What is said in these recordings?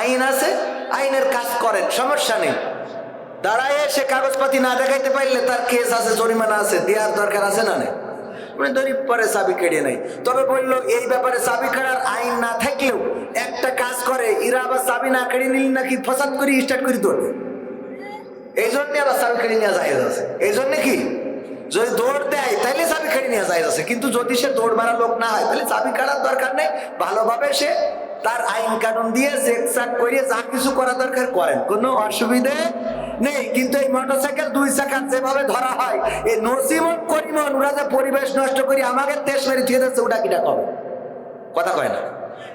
আইন আছে, আইনের কাজ করেন, সমস্যা নেই। দাঁড়ায় সে কাগজপাতি না দেখাইতে পারলে তার কেস আছে, জরিমানা আছে, দেওয়ার দরকার আছে না নেই? মানে দরিব পরে চাবি কেড়ে নেই তবে বলল, এই ব্যাপারে চাবি কেড়ার আইন না থাকলেও একটা কাজ করে, ইরা আবার চাবি না কেড়ে নিলে নাকি ফসাদ করে স্টার্ট করে ধরবে এই জন্যে আবার চাবি কেড়ে নেওয়া যায় এই জন্যে কি? যদি দৌড় দেয় তাহলে চাবি কেড়ে নিয়ে যায় আছে। কিন্তু যদি সে দৌড় মারা লোক না হয় তাহলে চাবি কাটার দরকার নেই। ভালোভাবে সে তার আইন কানুন দিয়ে চেক চাক করিয়ে যা কিছু করা দরকার করেন। কোনো অসুবিধে নেই। কিন্তু এই মোটরসাইকেল দুই চাকার যেভাবে ধরা হয়, এই নসিমন করিমন ওরা যে পরিবেশ নষ্ট করি আমাকে দেশ মেরে দিয়ে দিচ্ছে ওটা কিটা কবে? কথা কয় না।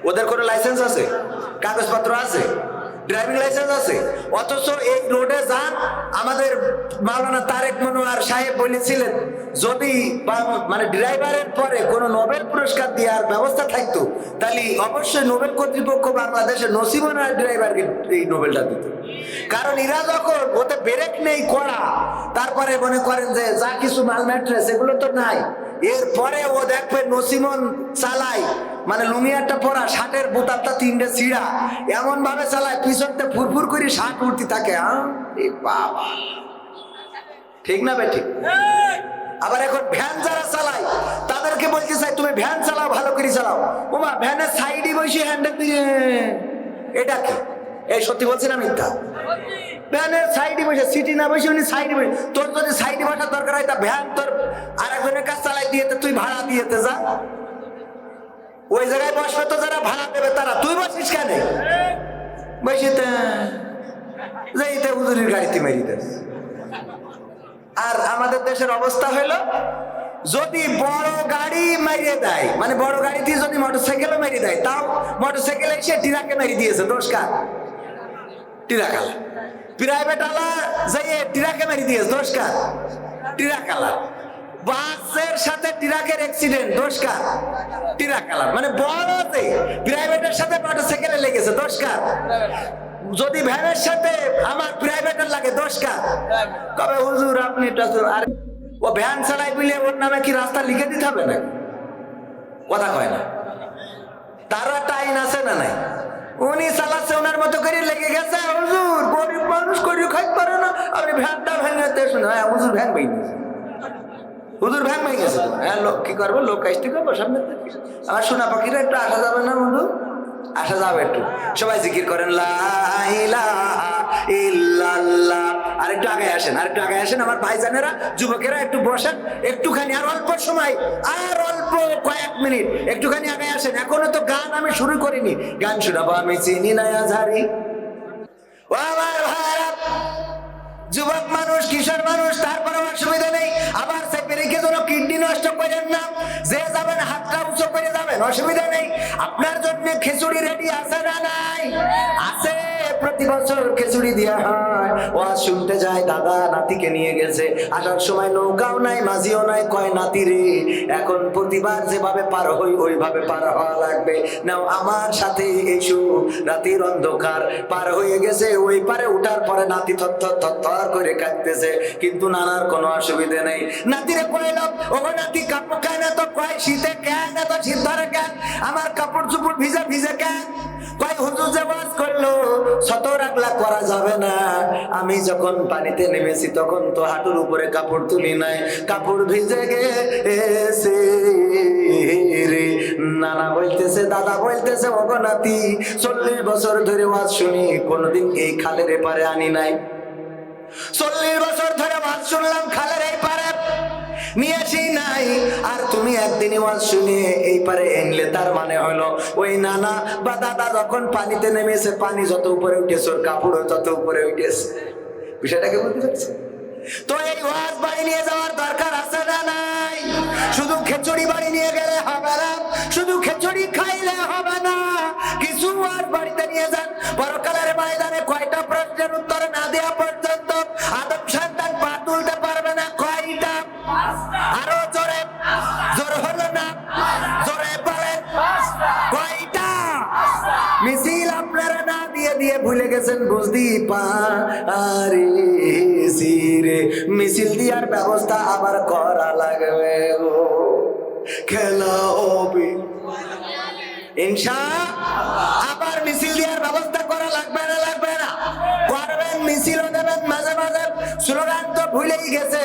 ওদের কোনো লাইসেন্স আছে? কাগজপত্র আছে? ড্রাইভিং লাইসেন্স আছে। অথচ এই রোডে যান, আমাদের মাওলানা তারেক মনোয়ার সাহেব বলেছিলেন, যদি মানে ড্রাইভারের পরে কোনো নোবেল পুরস্কার দেওয়ার ব্যবস্থা থাকতো, তাহলে অবশ্যই নোবেল কর্তৃপক্ষ বাংলাদেশে নসিবনার ড্রাইভারকে এই নোবেলটা দিত। কারণ এরা যখন ওতে ব্রেক নেই কড়া তারপরে মনে করেন যে যা কিছু মাল ম্যাট্রেস এগুলো তো নাই। এরপরে ও দেখবে নসিমন চালায়। মানে লুমিয়ারটা পরা, শার্টের বোতামটা তিনটে ছিঁড়া। এমন ভাবে চালায় পিছনতে ফুরফুর করে শার্ট উঠতে থাকে হ্যাঁ বাবা। ঠিক না বে ঠিক আবার এখন ভ্যান যারা চালায়, তাদেরকে বলতে চাই, তুমি ভ্যান চালাও, ভালো করে চালাও। ওমা, ভ্যানের সাইডে বসে হ্যান্ডেল দিয়ে এটা কি? এই সত্যি বলছি না মিথ্যা? ভ্যানের সাইডে বসে সিটি না বসে উনি সাইডে বসে তোর যদি সাইডে বসার দরকার হয়, তা ভ্যান তোর আর একজনের কাজ চালাই দিয়ে তো, তুই ভাড়া দিয়েতে যা। ওই জায়গায় বসবে তো যারা ভাড়া দেবে তারা। তুই বসিস কেন? বসিতে যাইতে হুজুরির গাড়িতে মেরিতে আর আমাদের দেশের অবস্থা হলো যদি বড় গাড়ি মারিয়ে দেয় মানে বড় গাড়ি দিয়ে যদি মোটরসাইকেলও মেরিয়ে দেয়, তাও মোটরসাইকেল এসে টিরাকে মেরিয়ে দিয়েছে দোষকার টিরাকালা। প্রাইভেট আলা যাইয়ে টিরাকে মেরিয়ে দিয়েছে দোষকার টিরাকালা বাসের সাথে টিরাকের অ্যাক্সিডেন্ট দোষকার টিরাকালা মানে বড়তে প্রাইভেটের সাথে মোটরসাইকেলে লেগেছে দোষকার যদি ভ্যানের সাথে আমার প্রাইভেটের লাগে দোষকার কবে হুজুর আপনি আর, ও ভ্যান চালাই বিলে ওর নামে কি রাস্তা লিখে দিতে হবে না কথা কয় না। তারা টাইম আছে না নাই? উনি চালাচ্ছে, ওনার মতো করে লেগে গেছে। হুজুর, গরিব মানুষ করি খাইতে পারে না। আপনি ভ্যানটা ভেঙে শুনে হ্যাঁ হুজুর ভ্যান ভেঙে গেছে। হুজুর ভ্যান ভেঙে গেছে হ্যাঁ লোক কি করব? লোক আসতে করব সামনে। আমার সোনা পাখিরা একটু আসা যাবে না বন্ধু আসা যাবে একটু। সবাই জিকির করেন, লা ইলাহা ইল্লাল্লাহ। আর একটু আগে আসেন আর একটু আগে আসেন। আমার ভাইজানেরা, যুবকেরা একটু বসেন। একটুখানি আর অল্প সময়, আর অল্প কয়েক মিনিট। একটুখানি আগে আসেন। এখনও তো গান আমি শুরু করিনি। গান শোনাবো, আমি চিনি না ভাইরা যুবক মানুষ, কিশোর মানুষ তারপরে অসুবিধা নেই। আবার পেরেকে যেন কিডনি নষ্ট করেন না, যে যাবেন হাতটা উঁচু করে যাবেন, অসুবিধা নেই। আপনার জন্য খিচুড়ি রেডি আছে না নাই? আছে, প্রতি বছর খিচুড়ি দেওয়া হয়। ওয়াজ শুনতে যায়, দাদা নাতিকে নিয়ে গেছে। আসার সময় নৌকাও নাই, মাঝিও নাই, কয়, নাতি রে, এখন প্রতিবার যেভাবে পার হই, ওইভাবে পার হওয়া লাগবে। নাও আমার সাথে এসো। রাতের অন্ধকার পার হয়ে গেছে। ওই পারে উঠার পরে নাতি থর থর থর করে কাঁদতেছে। কিন্তু নানার কোনো অসুবিধে নেই। নাতিরে আমি যখন পানিতে নেমেছি, তখন তো হাঁটুর উপরে কাপড় তুলি নাই। কাপড় ভিজে গেছে নানা বলতেছে, দাদা বলতেছে, ওগো নাতি, চল্লিশ বছর ধরে ওয়াজ শুনি, কোনোদিন এই খালের এপারে আনি নাই। চল্লিশ বছর ধরে ওয়াজ শুনলাম খালের এই পারে নিয়ে আসি নাই। আর তুমি একদিনই ওয়াজ শুনে এই পারে এনলে, তার মানে হলো ওই নানা বা দাদা যখন পানিতে নেমেছে, পানি যত উপরে উঠেছে, ওর কাপড়ও তত উপরে উঠেছে। বিষয়টাকে বুঝতে পারছি? তো এই ওয়াজ বাড়ি নিয়ে যাওয়ার দরকার আছে না নাই? শুধু খেচুড়ি বাড়ি নিয়ে গেলে হবে না, শুধু খেচুড়ি খাইলে হবে না। কিছু ওয়াজ বাড়িতে নিয়ে যান। পরকালের ময়দানে কয়টা প্রশ্নের উত্তর না দেওয়া পর্যন্ত মিছিল দিয়ার ব্যবস্থা আবার করা লাগবে গো। খেলা হবে। ইনশা আবার মিছিল দিয়ার ব্যবস্থা করা লাগবে না লাগবে না। করবেন মিছিল দেবেন, মাঝে মাঝে। স্লোগান তো ভুলেই গেছে।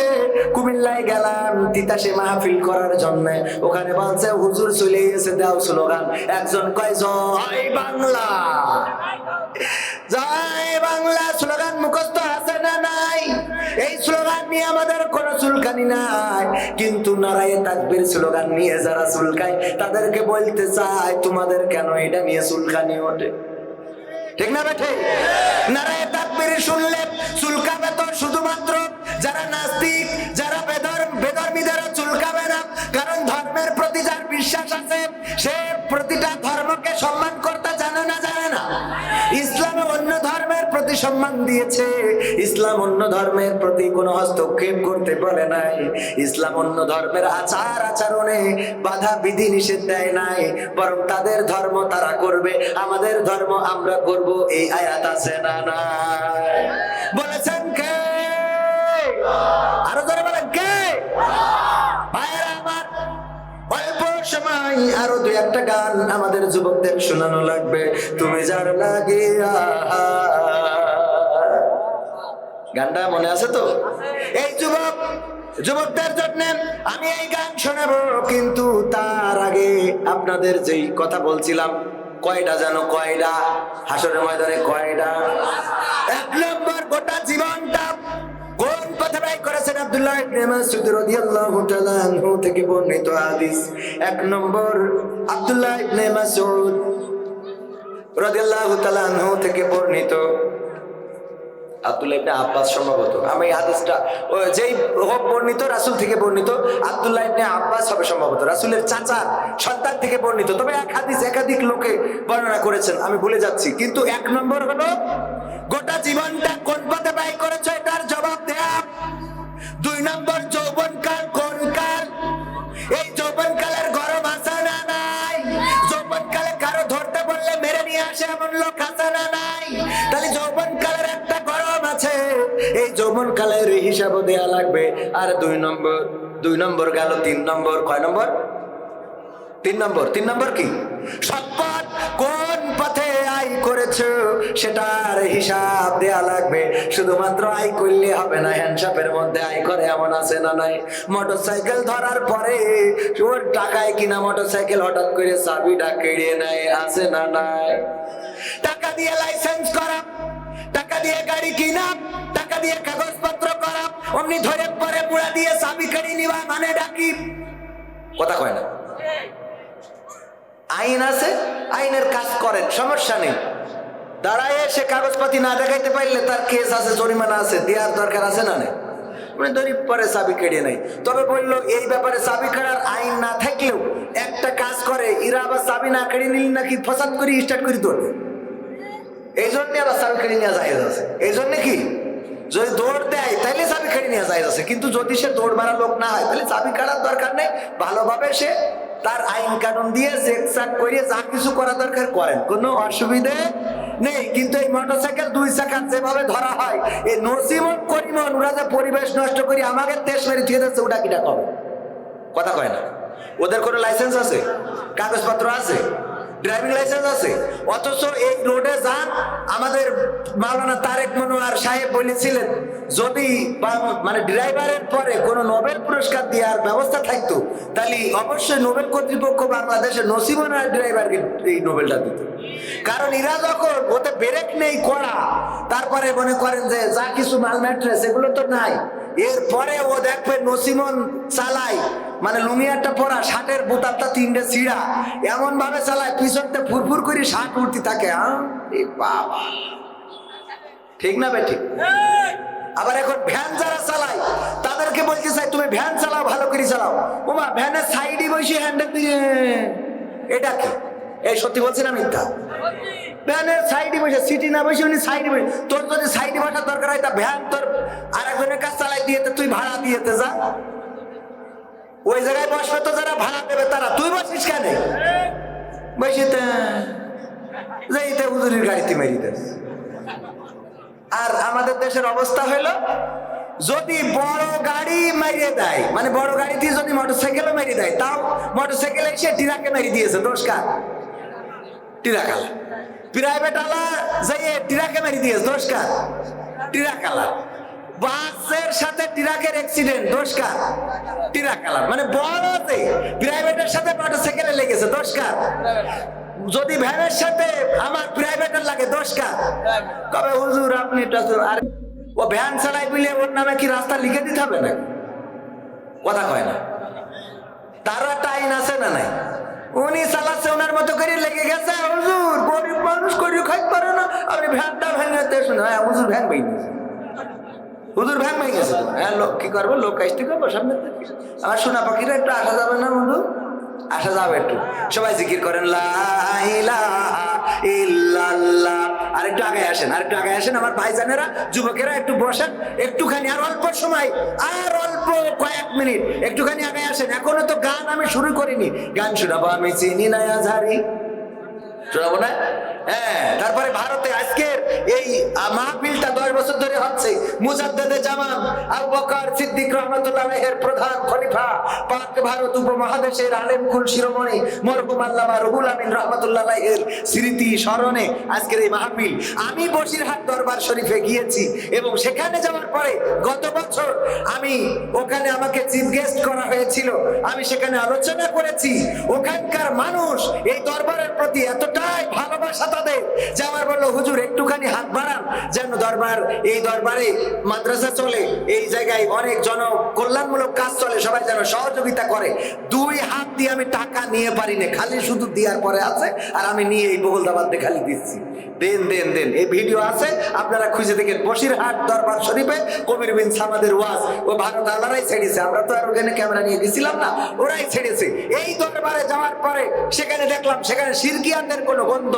কুমিল্লায় গেলাম তিতাসে মাহফিল করার জন্য। ওখানে বলছে, হুজুর চলে গেছে দাও স্লোগান। একজন কয়, জয় বাংলা। জয় বাংলা, স্লোগান মুখস্থ আছে না নাই? এই স্লোগান নিয়ে আমাদের কোনো চুলকানি নাই। কিন্তু নারায়ে তাকবীর স্লোগান নিয়ে যারা চুলকায়, তাদেরকে বলতে চাই তোমাদের কেন এটা নিয়ে চুলকানি ওঠে? ঠিক না বেঠে? নারায়ে তাকবীর শুনলে চুলকাবে তো শুধুমাত্র যারা নাস্তিক, যারা বেধর্ম বেধর্মীদেরও চুলকাবে না। কারণ ধর্মের প্রতি যার বিশ্বাস আছে, সে প্রতিটা ধর্মকে সম্মান করতে জানে না জানে না। ইসলাম অন্য ধর্মের প্রতি সম্মান দিয়েছে। ইসলাম অন্য ধর্মের প্রতি কোনো হস্তক্ষেপ করতে বলে নাই। ইসলাম অন্য ধর্মের আচার আচরণে বাধা বিধি নিষেধ দেয় নাই। বরং তাদের ধর্ম তারা করবে, আমাদের ধর্ম আমরা করব, এই আয়াত আছে না নাই? বলেছেন কে? আরও ধরে বলেন কে? অল্প সময় আরও দুই একটা গান আমাদের যুবকদের শোনানো লাগবে। তুমি যার লাগিয়া গানটা মনে আছে তো? এই যুবক, যুবকদের জন্য আমি এই গান শোনাবো, কিন্তু তার আগে আপনাদের যেই কথা বলছিলাম, কয়টা জানো কয়টা? হাসরের ময়দানে কয়টা? এক নম্বর, গোটা জীবনটা আব্দুল্লাহ ইবনে মাসউদ রাদিয়াল্লাহু তাআলা আনহু থেকে বর্ণিত হাদিস। এক নম্বর, আব্দুল্লাহ ইবনে মাসউদ রাদিয়াল্লাহু তাআলা আনহু থেকে বর্ণিত। আব্দুল্লাহ ইবনে আব্বাস সম্ভবত। আমি হাদিসটা যেই হোক বর্ণিত, রাসূল থেকে বর্ণিত, আব্দুল্লাহ ইবনে আব্বাস হবে সম্ভবত। রাসূলের চাচা, সন্তান থেকে বর্ণিত। তবে এক হাদিস একাধিক লোকে বর্ণনা করেছেন, আমি ভুলে যাচ্ছি। কিন্তু এক নম্বর হলো, গোটা জীবনটা কোন পথে ব্যয় করেছ এটার জবাব দেয়া। দুই নম্বর যৌবনকাল কোন কাল? এই যৌবনকালের গরম আছে না নাই যৌবনকালে কারও ধরতে বললে মেরে নিয়ে আসে এমন লোক আছে না নাই। তাহলে যৌবনকালের একটা গরম আছে। এই যৌবনকালের হিসাবও দেয়া লাগবে। আর দুই নম্বর দুই নম্বর গেল, তিন নম্বর, কয় নম্বর? তিন নম্বর তিন নম্বর কি? সম্পদ কোন পথে করেছ, সেটার হিসাব দেয়া লাগবে। শুধুমাত্র আয় করলে হবে না মধ্যে আয় করে এমন আছে না নাই? মোটরসাইকেল ধরার পরে ওর টাকায় কিনা মোটরসাইকেল হঠাৎ করে চাবিটা কেড়ে নেয়, আছে না নাই? টাকা দিয়ে লাইসেন্স করা, টাকা দিয়ে গাড়ি কিনা, টাকা দিয়ে কাগজপত্র করা, অমনি ধরে পরে পুরা দিয়ে চাবি কেড়ে নিবা মানে ডাকি। কথা কয় না? আইন আছে, আইনের কাজ করেন, সমস্যা নেই। দাঁড়ায় সে কাগজপাতি না দেখাইতে পারলে তার কেস আছে, জরিমানা আছে, দেওয়ার দরকার আছে না নেই? মানে দড়ি পরে চাবি কেড়ে নেই তবে বলল, এই ব্যাপারে চাবি কেড়ার আইন না থাকলেও একটা কাজ করে, ইরা আবার চাবি না কেড়ে নিলে নাকি ফসাদ করে, স্টার্ট করে ধরবে এই জন্য আবার চাবি কেড়ে নেওয়া যায় আছে। এই জন্য কি? যদি দৌড় দেয় তাহলে চাবি কেড়ে নিয়ে যায় আছে। কিন্তু যদি সে দৌড় মারা লোক না হয় তাহলে চাবি কাটার দরকার নেই। ভালোভাবে সে তার আইন কানুন দিয়ে চেক চাক করিয়ে যা কিছু করা দরকার করেন। কোনো অসুবিধে নেই। কিন্তু এই মোটরসাইকেল দুই চাকার যেভাবে ধরা হয়, এই নসিমন করিমন ওরা যে পরিবেশ নষ্ট করি আমাকে দেশ মেরে দিয়ে দিচ্ছে ওটা কিটা কবে? কথা কয় না। ওদের কোনো লাইসেন্স আছে? কাগজপত্র আছে? ড্রাইভিং লাইসেন্স আছে। অথচ এই রোডে যান, আমাদের মাওলানা তারেক মনোয়ার সাহেব বলেছিলেন, যদি মানে ড্রাইভারের পরে কোনো নোবেল পুরস্কার দেওয়ার ব্যবস্থা থাকতো, তাহলে অবশ্যই নোবেল কর্তৃপক্ষ বাংলাদেশে নসিবনার ড্রাইভারকে এই নোবেলটা দিত। কারণ এরা যখন ওতে ব্রেক নেই কড়া তারপরে মনে করেন যে যা কিছু মাল ম্যাট্রেস এগুলো তো নাই। এরপরে ও দেখবে নসিমন চালায়। মানে লুমিয়ারটা পরা, শার্টের বোতালটা তিনটে ছিঁড়া। এমন ভাবে চালায় পিছনতে ফুরফুর করে শার্ট উঠতে থাকে হ্যাঁ বাবা। ঠিক না বে ঠিক আবার এখন ভ্যান যারা চালায়, তাদেরকে বলতে চাই, তুমি ভ্যান চালাও, ভালো করে চালাও। ওমা, ভ্যানের সাইডে বসে হ্যান্ডেল দিয়ে এটা কি? এই সত্যি বলছি না মিথ্যা? ভ্যানের সাইডে বসে সিটি না বসে উনি সাইডে বসে। তোর যদি সাইডে বসার দরকার হয়, তা ভ্যান তোর আর একজনের কাজ চালাই দিয়ে তো, তুই ভাড়া দিয়েতে যা। ওই জায়গায় বসবে তো যারা ভাড়া দেবে তারা। তুই বসিস কেন? বসিতে যাইতে হুজুরির গাড়িতে মেরিতে আর আমাদের দেশের অবস্থা হলো যদি বড় গাড়ি মারিয়ে দেয় মানে বড় গাড়ি দিয়ে যদি মোটরসাইকেলও মেরিয়ে দেয়, তাও মোটরসাইকেল এসে টিরাকে মেরিয়ে দিয়েছে দোষকার টিরাকালা। প্রাইভেট আলা যাইয়ে টিরাকে মেরিয়ে দিয়েছে দোষকার টিরাকালা বাসের সাথে ট্রাকের অ্যাক্সিডেন্ট দোষকার ট্রাক আলার মানে বড়তে প্রাইভেটের সাথে মোটরসাইকেলে লেগেছে দোষকার যদি ভ্যানের সাথে আমার প্রাইভেটের লাগে দোষকার কবে হুজুর আপনি আর, ও ভ্যান চালাই বিলে ওর নামে কি রাস্তা লিখে দিতে হবে না কথা কয় না। তারও একটা আইন আছে না নাই? উনি চালাচ্ছে, ওনার মতো করে লেগে গেছে। হুজুর, গরিব মানুষ করি খাই পারে না। আপনি ভ্যানটা ভেঙে শুনে হ্যাঁ হুজুর ভ্যান ভেঙে গেছে। হুজুর ভ্যান ভেঙে গেছে। হ্যাঁ লোক কি করব? লোক আসতে করব, সামনে। আমার সোনা পাখিরা একটু আসা যাবে না বন্ধু আসা যাবে একটু। সবাই জিকির করেন আর একটু আগে আসেন আর একটু আগে আসেন। আমার ভাইজানেরা, যুবকেরা একটু বসেন। একটুখানি আর অল্প সময়, আর অল্প কয়েক মিনিট। একটুখানি আগে আসেন। এখনও তো গান আমি শুরু করিনি। গান শোনাবো আমি চিনি না আঝারি শোনাবো না? হ্যাঁ তারপরে ভারতে আজকের এই মাহফিলটা দশ বছর ধরে হচ্ছে। মুজাদ্দেদে জামান আবু বকর সিদ্দিক রহমতুল্লাহ এর প্রধান খলিফা, পাক ভারত উপমহাদেশের আলেম কুল শিরোমণি মরহুম আল্লামা রুহুল আমিন রহমতুল্লাহ এর স্মৃতি স্মরণে আজকের এই মাহফিল। আমি বসিরহাট দরবার শরীফে গিয়েছি এবং সেখানে যাওয়ার পরে গত বছর আমি ওখানে আমাকে চিফ গেস্ট করা হয়েছিল। আমি সেখানে আলোচনা করেছি। ওখানকার মানুষ এই দরবারের প্রতি এতটাই ভালোবাসা তাদের যে আমার বলল, হুজুর, একটুখানি হাত বাড়ান, যেন দরবার এই দরবারে মাদ্রাসা চলে, এই জায়গায় অনেক জন কল্যাণমূলক কাজ চলে, সবাই যেন সহযোগিতা করে। দুই হাত দিয়ে আমি টাকা নিয়ে পারি না খালি শুধু দেওয়ার পরে আছে, আর আমি নিয়ে এই বগলদাবাদ খালি দিচ্ছি। দেন দেন দেন, এই ভিডিও আছে, আপনারা খুঁজে দেখেন বসিরহাট দরবার শরীফে কবির বিন সামাদের ওয়াজ, ও ভারত আলারাই ছেড়েছে, আমরা তো আর ওখানে ক্যামেরা নিয়ে গেছিলাম না, ওরাই ছেড়েছে। এই দরবারে যাওয়ার পরে, সেখানে দেখলাম, সেখানে সিরকিয়ানদের কোনো গন্ধ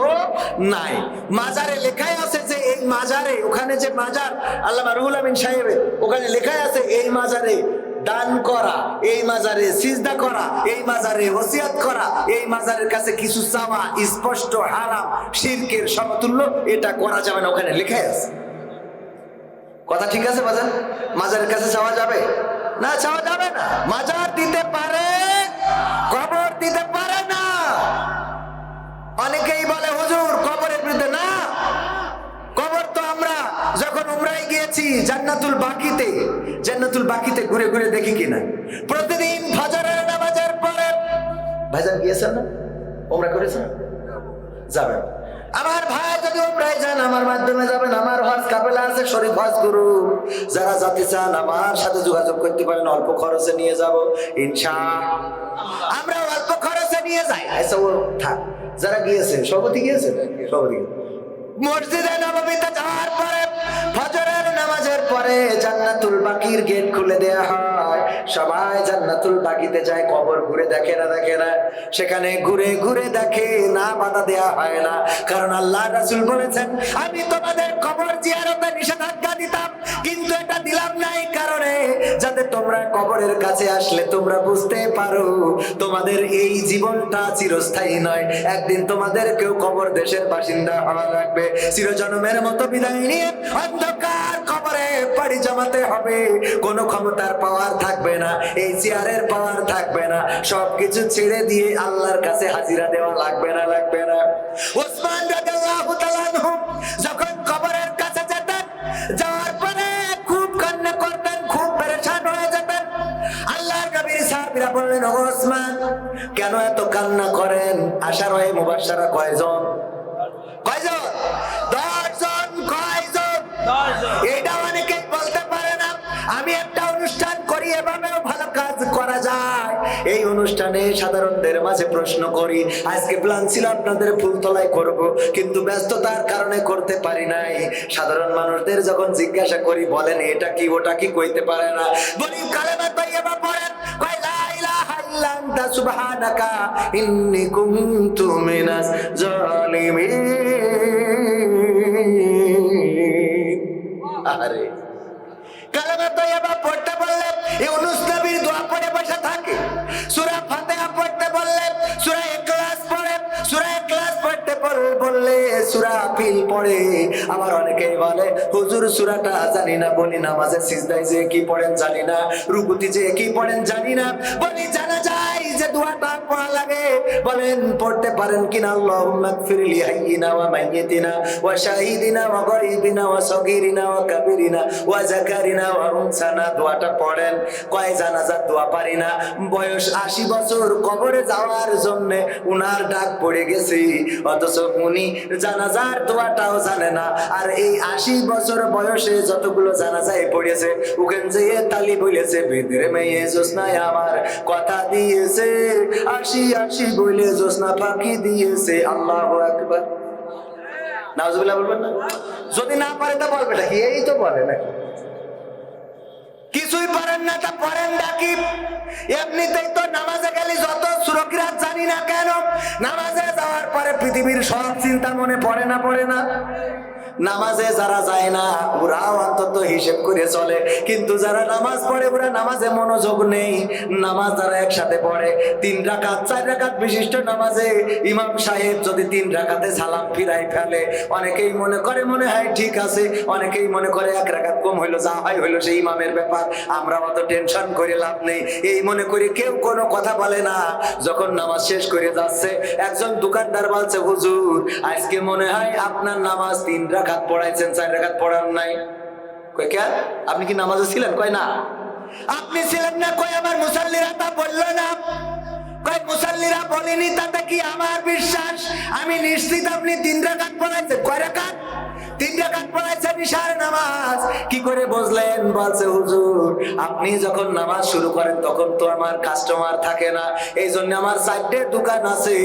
নাই। মাজারে লেখাই আছে যে এই মাজারে, ওখানে যে মাজার, আল্লামা রুহুল আমিন সাহেবের ওখানে লেখাই আছে এই মাজারে দান করা, এই মাজারে সিজদা করা, এই মাজারে ওসিয়াত করা, এই মাজারের কাছে কিছু চাওয়া, স্পষ্ট, হারাম, শিরকের সমতুল্য, এটা করা যাবে না, ওখানে লেখাই আছে। কথা ঠিক আছে বাজার মাজারের কাছে চাওয়া যাবে? না, চাওয়া যাবে না। মাজার দিতে পারে, কবর দিতে পারে অনেকেই বলে, হুজুর, কবরের বিরুদ্ধে না। কবর তো আমরা যখন উমরাই গিয়েছি, জান্নাতুল বাকিতে জান্নাতুল বাকিতে ঘুরে ঘুরে দেখি কিনা প্রতিদিন ফজরের নামাজের পরে ভাইজান গিয়েছেন না? উমরা করেছেন? যাবেন। আমার ভাই যদি উমরায় যান, আমার মাধ্যমে যাবেন। আমার হজ কাপেলা আছে, শরীফ হজ গুরু। যারা যেতে চান, আমার সাথে যোগাযোগ করতে পারেন। অল্প খরচে নিয়ে যাব, ইনশা আমরা অল্প খরচে নিয়ে যাই। আচ্ছা ও থাক। যারা গিয়েছেন সভাপতি গিয়েছেন? সভাপতি মসজিদে নবমীতে যাওয়ার পরে ফজরের নামাজের পরে জান্নাতুল বাকির গেট খুলে দেয়া হয়। সবাই জান্নাতুল বাকিতে যায়, কবর ঘুরে দেখে না দেখে না। সেখানে ঘুরে ঘুরে দেখে না বাধা দেয়া হয় না। কারণ আল্লাহ রাসূল বলেছেন, আমি তোমাদের কবর জিয়ারতে নিষেধাজ্ঞা দিতাম, কিন্তু এটা দিলাম না এই কারণে যাতে তোমরা কবরের কাছে আসলে তোমরা বুঝতে পারো, তোমাদের এই জীবনটা চিরস্থায়ী নয়। একদিন তোমাদের কেউ কবর দেশের বাসিন্দা হওয়া লাগবে। চিরজন্মের মতো বিদায় নিয়ে অন্ধকার কবরে পাড়ি জমাতে হবে। কোনো ক্ষমতার পাওয়ার থাকবে না, এই চেয়ারের পাওয়ার থাকবে না। সবকিছু ছেড়ে দিয়ে আল্লাহর কাছে হাজিরা দেওয়া লাগবে না লাগবে না। ওসমান যখন কবরের কাছে যেতেন, যাওয়ার পরে খুব কান্না করতেন, খুব পেরেশান হয়ে যেতেন। আল্লাহর বললেন ওসমান, কেন এত কান্না করেন? আশার হয়ে মুবাশশারা কয়জন কয়জন? কয়জন? এটা অনেকেই বলতে পারে না। আমি একটা অনুষ্ঠান করি, এভাবেও ভালো কাজ করা যায়। এই অনুষ্ঠানে সাধারণদের মাঝে প্রশ্ন করি, আজকে প্ল্যান ছিল আপনাদের ফুলতলায় করব, কিন্তু ব্যস্ততার কারণে করতে পারি নাই। সাধারণ মানুষদের যখন জিজ্ঞাসা করি, বলেন, এটা কি, ওটা কি? কইতে পারে না। বলি, কালেমা তাইয়্যিবা পড়েন। কয়, লা ইলাহা ইল্লা সুবহানাকা, ইন্নী কুনতু মিনাজ জালিমিন। আরে কালেমা তৈয়াবা পড়তে বললে ইউনুস নবীর দোয়া পড়ে বসে থাকে। সূরা ফাতিহা বল- বললে সূরা পি তাহলিল পড়ে। আবার অনেকেই বলে, হুজুর, সুরাটা জানি না, বলি নামাজে সিজদাই যে কি পড়েন জানি না, রুকুতি যে কি পড়েন জানি না। বলি, জানা যায় যে দোয়াটা পড়া লাগে। বলেন, পড়তে পারেন কিনা আল্লাহুম্মা গফিরলি হাইয়িনা ওয়া মাইয়িতিনা ওয়া শাহিদিনা ওয়া গায়বিনা ওয়া সগীরিনা ওয়া কাবীরিনা ওয়া যাকারিনা ওয়া উনসানা। দোয়াটা পড়েন। কয় জানাজার দোয়া পারি না। বয়স আশি বছর কবরে যাওয়ার জন্য উনার ডাক পড়ে গেছে। অথচ উনি জানাজার দোয়াটাও জানে না। আর এই আশি বছর বয়সে যতগুলো জানাজায় পড়েছে ওখান যে তালি বলেছে মেয়ে আমার কথা দিয়েছে। আশি আশি বলে জোসনা ফাঁকি দিয়েছে, আল্লাহ একবার নাউজুবিল্লাহ বলবেন না? যদি না পারে তা বলবে নাকি? এই তো বলে নাকি। কিছুই পারেন না, তা পারেন ডাকি এমনিতেই তো নামাজে গেলে যত সুরক্ষিরাত জানি না কেন, নামাজে যাওয়ার পরে পৃথিবীর সব চিন্তা মনে পড়ে না পড়ে না। নামাজে যারা যায় না, ওরাও অন্তত হিসেব করে চলে। কিন্তু যারা নামাজ পড়ে, ওরা নামাজে মনোযোগ নেই। নামাজ যারা একসাথে পড়ে, তিন রাকাত, চার রাকাত বিশিষ্ট নামাজে ইমাম সাহেব যদি তিন রাকাতে সালাম ফিরাই ফেলে, অনেকেই মনে করে, মনে হয় ঠিক আছে। অনেকেই মনে করে এক রাকাত কম হইল, যা হয় হইল সেই ইমামের ব্যাপার। আমরা অত টেনশন করে লাভ নেই। এই মনে করি কেউ কোনো কথা বলে না। যখন নামাজ শেষ করে যাচ্ছে, একজন দোকানদার বলছে, হুজুর, আজকে মনে হয় আপনার নামাজ তিন রাকাত পড়াইছেন, চার রাখাত পড়ান নাই। কয়ে কে? আপনি কি নামাজে ছিলেন? কয়, না। আপনি ছিলেন না, কয়, আমার মুসাল্লিরা তা বলল না। কয়, মুসাল্লিরা বলেনি, তাতে কি আমার বিশ্বাস? আমি নিশ্চিত আপনি তিন রাখাত পড়াইছেন। কয় রাকাত? তিন রাকাত পড়াইছেন ইশার নামাজ। কি করে বুঝলেন? বলছে, হুজুর, আপনি যখন নামাজ শুরু করেন, তখন তো আমার কাস্টমার থাকে না। এই জন্য আমার চারটে দোকান আছে।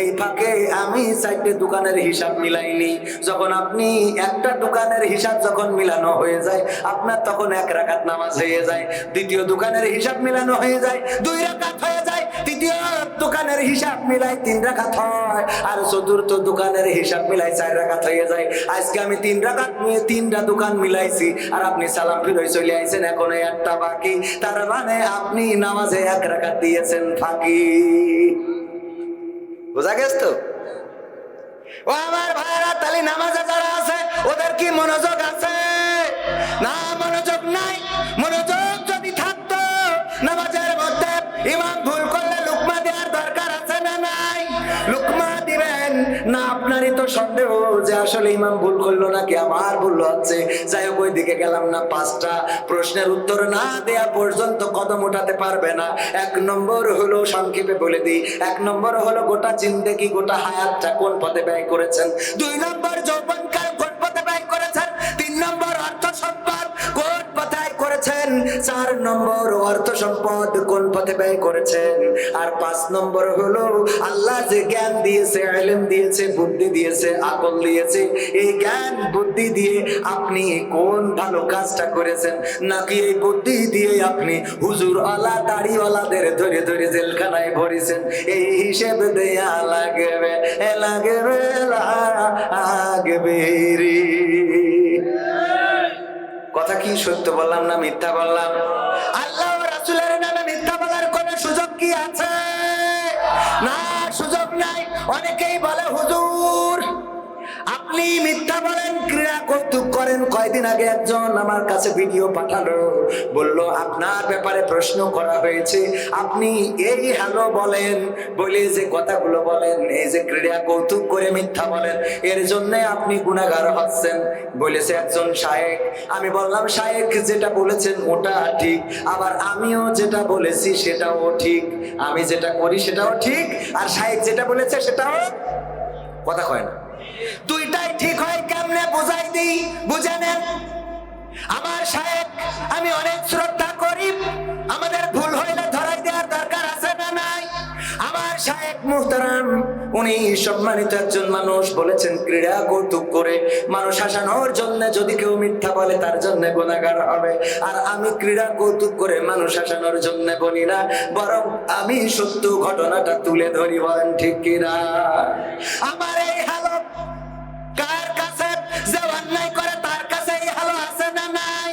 এই ফাঁকে আমি চারটে দোকানের হিসাব মিলাইনি। যখন আপনি একটা দোকানের হিসাব যখন মিলানো হয়ে যায়, আপনার তখন এক রাকাত নামাজ হয়ে যায়। দ্বিতীয় দোকানের হিসাব মিলানো হয়ে যায়, দুই রাকাত হয়ে যায়। তৃতীয় দোকানের হিসাব মিলাই তিন রাকাত হয়। আর চতুর্থ দোকানের হিসাব মিলাই চার রাকাত হয়ে যায়। আজকে আমি তিন রাকাত নিয়ে তিনটা দোকান মিলাইছি, আর আপনি সালাম ফিরোয় চলে আইছেন, এখন একটা বাকি। তার মানে আপনি নামাজে এক রাখা দিয়েছেন ফাঁকি। বোঝা গেছ তো? ও আমার ভাইরা তালি নামাজে যারা আছে, ওদের কি মনোযোগ আছে? না, মনোযোগ নাই। না, আপনারই তো সন্দেহ যে আসলে ইমাম ভুল করল নাকি আমার ভুল হচ্ছে। যাই হোক, ওইদিকে গেলাম না, পাঁচটা প্রশ্নের উত্তর না দেয়া পর্যন্ত কদম উঠাতে পারবে না। এক নম্বর হলো, সংক্ষেপে বলে দিই, এক নম্বর হলো, গোটা জিন্দেগি, গোটা হায়াতটা কোন পথে ব্যয় করেছেন? দুই নম্বর, যৌবনকাল করেছেন? চার নম্বর অর্থ সম্পদ কোন পথে ব্যয় করেছেন? আর পাঁচ নম্বর হলো, আল্লাহ যে জ্ঞান দিয়েছে এলেম দিয়েছে, বুদ্ধি দিয়েছে, আকল দিয়েছে, এই জ্ঞান, বুদ্ধি দিয়ে আপনি কোন ভালো কাজটা করেছেন? নাকি এই বুদ্ধি দিয়ে আপনি হুজুর আলা দাড়িওয়ালাদের ধরে ধরে জেলখানায় ভরেছেন? এই হিসেব দেয়া লাগবে লাগবে লাগবে রে। কথা কি সত্য বললাম না মিথ্যা বললাম? আল্লাহ রাসুলের নামে মিথ্যা বলার কোন সুযোগ কি আছে? না, সুযোগ নাই। অনেকেই বলে, হুজুর আপনি মিথ্যা বলেন, ক্রীড়া কৌতুক করেন। কয়দিন আগে একজন আমার কাছে ভিডিও পাঠালো, বলল, আপনার ব্যাপারে প্রশ্ন করা হয়েছে। আপনি এই হ্যালো বলেন, বলে যে কথাগুলো বলেন, এই যে ক্রীড়া কৌতুক করে মিথ্যা বলেন, এর জন্য আপনি গুণাগার হচ্ছেন। বলেছে একজন শায়েক। আমি বললাম, শায়েক, যেটা বলেছেন ওটা ঠিক, আবার আমিও যেটা বলেছি সেটাও ঠিক, আমি যেটা করি সেটাও ঠিক, আর শায়েক যেটা বলেছে সেটাও কথা কয় না। ঠিক হয় কেমনে বুঝাই দিই আমার আমি অনেক শ্রদ্ধা করি। আমাদের ভুল হইলে ধরাই দেওয়ার দরকার আছে না নাই? আমার মুহতারাম, উনি সম্মানিত একজন মানুষ, বলেছেন, ক্রীড়া কৌতুক করে মানুষ হাসানোর জন্য যদি কেউ মিথ্যা বলে, তার জন্য গুণাগার হবে। আর আমি ক্রীড়া কৌতুক করে মানুষ হাসানোর জন্য বলি না, বরং আমি সত্য ঘটনাটা তুলে ধরি, বলেন ঠিক কিনা? আমার এই হালত কার কাছে অন্যায় করে, তার কাছে এই হালো আছে না নাই?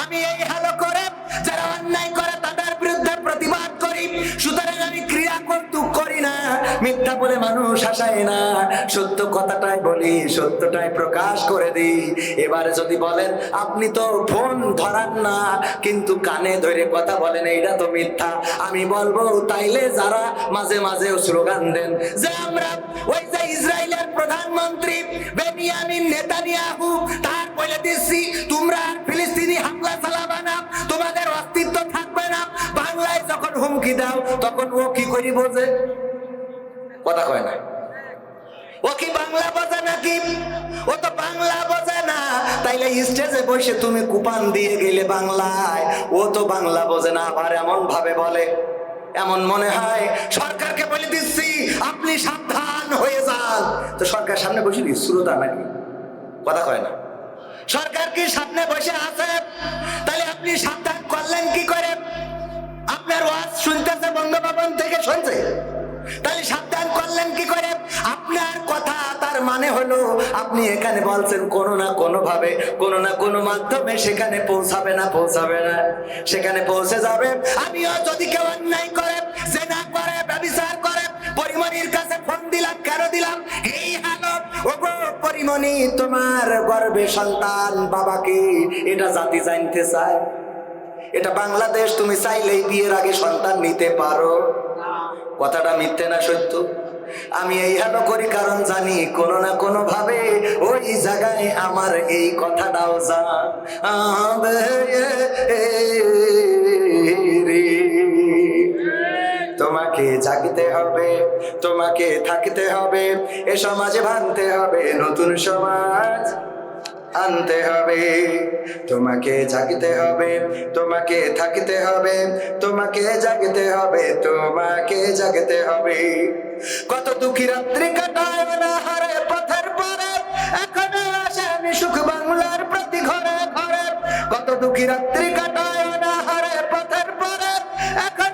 আমি এই করে, যারা অন্যায় করে, তাদের বিরুদ্ধে প্রতিবাদ করি। সুতরাং কৌতুক করি না, মিথ্যা বলে মানুষ হাসায় না। সত্য কথাটাই বলি, সত্যটাই প্রকাশ করে দিই। এবারে যদি বলেন, আপনি তো ফোন ধরান না, কিন্তু কানে ধরে কথা বলেন, এইটা তো মিথ্যা। আমি বলব, তাইলে যারা মাঝে মাঝে স্লোগান দেন, যে আমরা ওই যে ইসরায়েলের প্রধানমন্ত্রী বেনিয়ামিন নেতানিয়াহু, তার বলে দিচ্ছি, তোমরা ফিলিস্তিনি হামলা চালাবে না, তোমাদের অস্তিত্ব থাকবে বাংলায় যখন হুমকি দাও, তখন ও কি করি বোঝে? কথা কয় না। ও কি বাংলা বোঝে নাকি? ও তো বাংলা বোঝে না। তাইলে স্টেজে বসে তুমি কুপান দিয়ে গেলে বাংলায়। ও তো বাংলা বোঝে না, আবার এমন ভাবে বলে। এমন মনে হয়, সরকারকে বলে দিচ্ছি, আপনি সাবধান হয়ে যান। তো সরকার সামনে বসে দিই শ্রোতা নাকি? কথা কয় না। সরকার কি সামনে বসে আছে? তাহলে আপনি সাবধান করলেন কি করে? থেকে শুনছে? তাহলে সাবধান করলেন কি করে? আপনার কথা তার মানে হলো, আপনি এখানে বলছেন কোনো না কোনো ভাবে কোনো না কোনো মাধ্যমে সেখানে পৌঁছাবে না পৌঁছাবে না। সেখানে পৌঁছে যাবে। আমিও যদি কেউ অন্যায় করে, জেনা করে, ব্যবচার করে, পরিমণির কাছে ফোন দিলাম, কেন দিলাম? এই হালো, ওগো পরিমণি, তোমার গর্বে সন্তান বাবাকে এটা জাতি জানতে চায়। এটা বাংলাদেশ, তুমি চাইলেই বিয়ের আগে সন্তান নিতে পারো। কথাটা মিথ্যে না, সত্য? আমি এই হেন করি কারণ জানি কোনো না কোনো ভাবে ওই জায়গায় আমার এই কথাটাও যা তোমাকে জাগতে হবে, তোমাকে থাকতে হবে, এ সমাজে ভাঙতে হবে, নতুন সমাজ। আনতে হবে। তোমাকে জাগতে হবে, তোমাকে থাকতে হবে, তোমাকে জাগতে হবে, তোমাকে জাগতে হবে। কত দুঃখী রাত্রি কাটায় হারে পথের পরে, এখনও আসে আমি সুখ বাংলার প্রতি ঘরে ঘরে। কত দুঃখী রাত্রি কাটায় না হারে পথের পরে, এখনও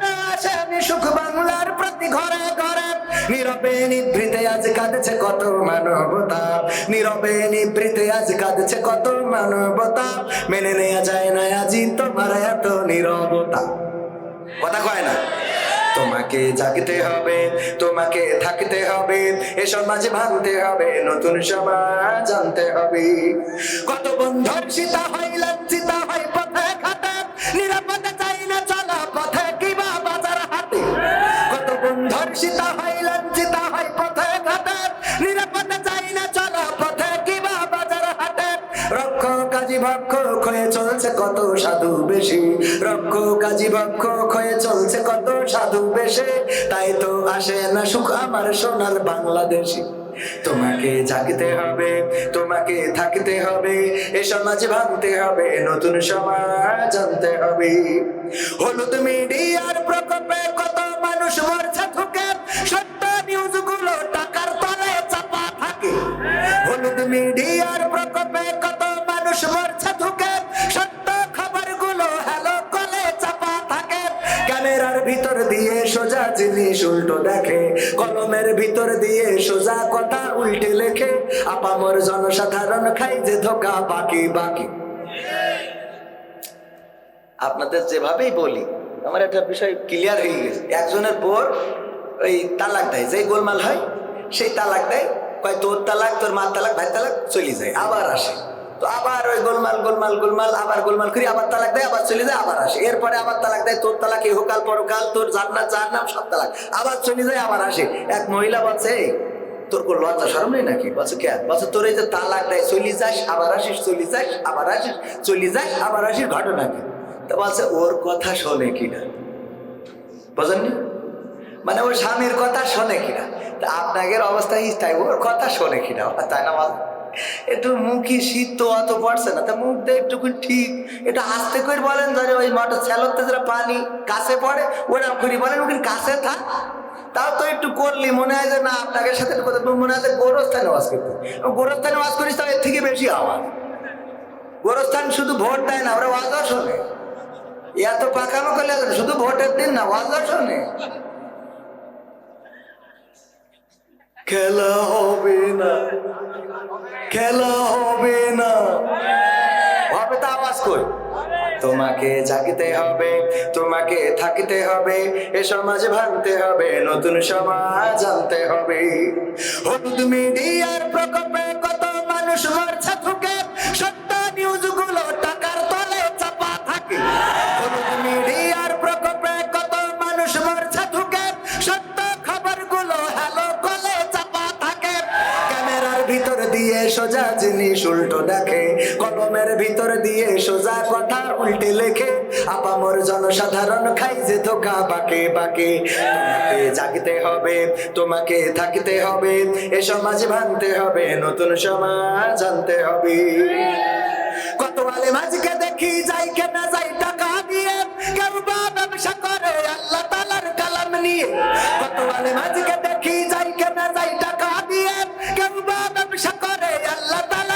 আমি সুখ বাংলার প্রতি ঘরে ঘরে। নীরবে নিভৃতে আজ কাঁদছে কত মানবতা। নীরবে নিভৃতে আজ কাঁদছে কত মানবতা। মেনে নেওয়া যায় না আজি তোমার এত নীরবতা। কথা কয় না? তোমাকে জাগতে হবে, তোমাকে থাকতে হবে, এ সমাজ ভাঙতে হবে, নতুন সমাজ জানতে হবে। কত বন্ধুর সীতা হয় লজ্জিতা হয়, পথে ঘাটে। নিরাপদে সীতা হয়, লজ্জিতা হয় পথে ঘাটে। নিরাপদে চাই না, চলা পথে বাজার হাটে। রক্ষ কাজী ভক্ষ চলছে কত সাধু বেশি। রক্ষ কাজী ভক্ষ চলছে কত সাধু তাই তো আসে না সুখ আমার সোনার বাংলাদেশি। তোমাকে জাগতে হবে, তোমাকে থাকতে হবে, এ সমাজ ভাঙতে হবে, নতুন সমাজ আনতে হবে। হলুদ মিডিয়ার প্রকোপে কত মানুষ মরছে সোজা জিনিস উল্টো দেখে, কলমের ভিতর দিয়ে সোজা কথা উল্টে লেখে আপামর জনসাধারণ খাই যে ধোকা বাকি বাকি। আপনাদের যেভাবেই বলি, আমার একটা বিষয় ক্লিয়ার হয়ে গেছে। একজনের পর ওই তালাক দেয়, যেই গোলমাল হয়, সেই তালাক দেয়, কয় তোর তালাক, তোর মার তালাক ভাই তালাক, চলে যায়, আবার আসে। তো আবার ওই গোলমাল গোলমাল গোলমাল, আবার গোলমাল করি আবার তালাক দেয়, আবার চলে যায়, আবার আসে। এরপরে আবার তালাক দেয়, তোর তালাক ইহকাল পরকাল তোর জান্নাত জাহান্নাম সব তালাক। আবার চলে যায়, আবার আসে। এক মহিলা বলছে তোর কোন লজ্জা সরম নেই নাকি? বলছে, কেন? বলছে, তোর এই যে তালাক দেয়, চলি যাস, আবার আসিস, চলি যাস, আবার আসিস, চলি যাস, আবার আসিস, ঘটনা কি? তো বলছে, ওর কথা শোনে কিনা? বুঝেননি? মানে ওর স্বামীর কথা শোনে কিনা? তা আপনাদের অবস্থা তাই ওর কথা শোনে কিনা? তাই না একটু মুখি শীত তো অত পড়ছে না। তা মুখ দিয়ে একটু ঠিক। এটা আস্তে করে বলেন ধরে ওই মোটর চালকতে যারা পানি কাছে পড়ে ওরকম করে বলেন ওখানে কাছে থাক। তাও তো একটু করলি, মনে হয় যে না, আপনাকে সাথে কথা মনে হয় যে গোরস্থানে ওয়াজ করতে। গোরস্থানে ওয়াজ করিস তাও এর থেকে বেশি আওয়াজ। গোরস্থান শুধু ভোট দেয় না, ওরা ওয়াজও শোনে। এত পাকামো করলে শুধু ভোটের দিন না, ওয়াজও শোনে। খেলা হবে না। খেলা হবে না। হবে তা আওয়াজ কই? তোমাকে জাগিতে হবে, তোমাকে থাকিতে হবে, এ সমাজ ভাঙতে হবে, নতুন সমাজ আনতে হবে। হলুদ মিডিয়ার প্রকোপে কত মানুষ মরছে? সোজা জিনিস উল্টো দেখে, কলমের ভিতর দিয়ে সোজা কথা উল্টে লেখে আপামর জনসাধারণ খাই যে ধোকা বাকে বাকে। জাগতে হবে, তোমাকে থাকতে হবে, এ সমাজ ভাঙতে হবে, নতুন সমাজ আনতে হবে। কত আলে মাঝকে দেখি যাই কেনা যাই টাকা দিয়ে, কেউ বা ব্যবসা করে, আল্লাহ তালার কালাম নিয়ে। কত আলে মাঝকে দেখি যাই কেনা যাই টাকা ব্যবসা করে আল্লাহ কালাম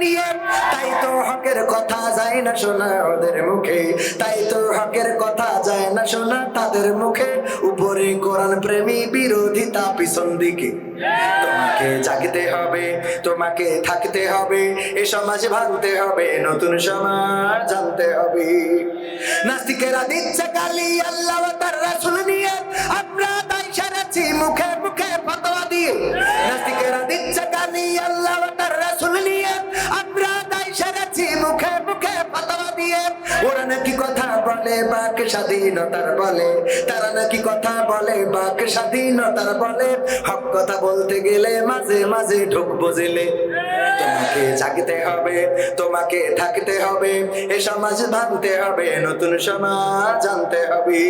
নিয়ে, তাই তো হকের কথা যায় না শোনা ওদের মুখে। তাই তো হকের কথা যায় না শোনা তাদের মুখে। উপরে কোরআন প্রেমী বিরোধিতা পিছন দিকে। তোমাকে জাগতে হবে, তোমাকে থাকতে হবে, এ সমাজ ভাঙতে হবে, নতুন সমাজ জানতে হবে। নাস্তিকেরা দিচ্ছে গালি, আল্লাহ তার রাসূল নিয়ে। আমরা তাই সেরেছি মুখে মুখে ফতোয়া দিয়ে। নাস্তিকেরা দিচ্ছে গালি, আল্লাহ তার দিয়ে। ওরা নাকি কথা বলে বাক স্বাধীনতার বলে। তারা নাকি কথা বলে বাক স্বাধীনতার বলে। হক কথা বলতে গেলে মাঝে মাঝে তোমাকে জাগতে হবে, তোমাকে থাকতে হবে। এ সমাজ ভাঙতে হবে, নতুন সমাজ আনতে হবে।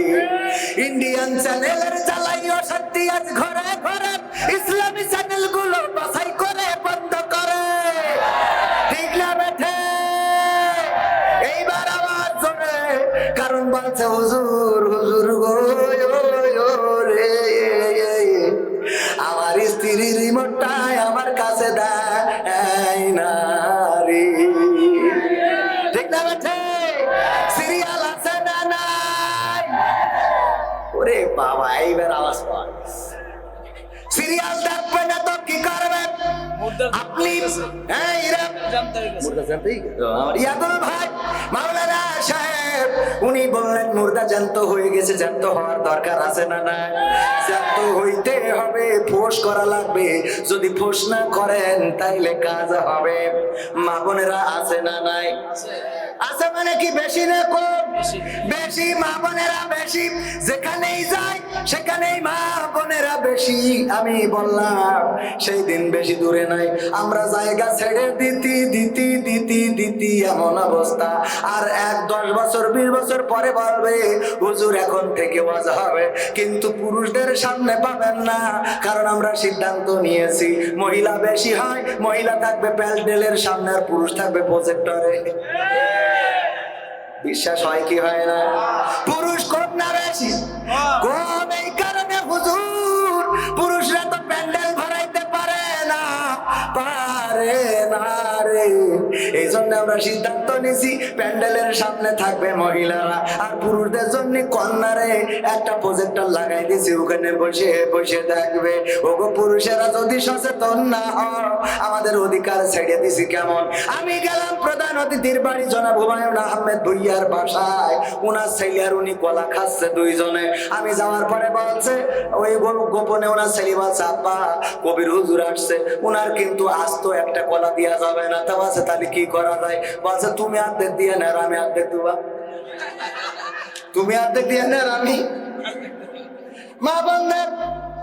ইন্ডিয়ান চ্যানেলের চালাইও সত্যি আজ ঘরে ঘরে। ইসলামী চ্যানেলগুলো বাছাই বলছে হুজুর হুজুর গো রে আমার স্ত্রীর রিমোটটাই আমার কাছে দেয় না রে ঠিক না সিরিয়াল আছে না নাই? ওরে বাবা এইবার আওয়াজ পাওয়া সিরিয়াল দেখবে না তো কি করবে? আপনি হ্যাঁ এরা ইয়াদুল ভাই মাওলানা সাহেব উনি বললেন, মুর্দা জ্যান্ত হয়ে গেছে, জ্যান্ত হওয়ার দরকার আছে না না জ্যান্ত হইতে হবে, ফোস করা লাগবে। যদি ফোস না করেন, তাইলে কাজ হবে। মা বোনেরা আছে না নাই? আছে মানে কি বেশি না কম? বেশি। মা বোনেরা বেশি। যেখানেই যায় সেখানেই মা বোনেরা বেশি। আমি বললাম সেই দিন বেশি দূরে নাই আমরা জায়গা ছেড়ে দিতি দিতি দিতি দিতি এমন অবস্থা। আর এক দশ বছর বিশ বছর পরে বলবে হুজুর এখন থেকে ওয়াজ হবে। কিন্তু পুরুষদের সামনে পাবেন না কারণ আমরা সিদ্ধান্ত নিয়েছি মহিলা বেশি হয় মহিলা থাকবে প্যালডেলের সামনে আর পুরুষ থাকবে প্রজেক্টরে বিশ্বাস হয় কি হয় না? পুরুষ কম না বেশি কম পারে এই জন্য আমরা সিদ্ধান্ত প্যান্ডেলের সামনে থাকবে মহিলারা। আর পুরুষদের জন্য কন্যারে একটা প্রজেক্টর লাগাই ওখানে বসে বসে থাকবে। পুরুষেরা যদি সচেতন না হয় আমাদের অধিকার ছেড়ে দিছি কেমন? আমি গেলাম প্রধান অতিথির বাড়ি, জনাব হুমায়ুন আহমেদ ভুইয়ার বাসায়। উনার ছেলে আর উনি কলা খাচ্ছে দুইজনে। আমি যাওয়ার পরে বলছে, ওই গোপনে ওনার ছেলে বলছে, আব্বা, কবির হুজুর আসছে। উনার কিন্তু আস্ত একটা কলা দেওয়া যাবে না। তা বলছে তাহলে কি করা যায়? বলছে তুমি অর্ধেক দিয়ে না আমি অর্ধেক দেবা তুমি অর্ধেক দিয়ে না আর আমি মা বন্ধের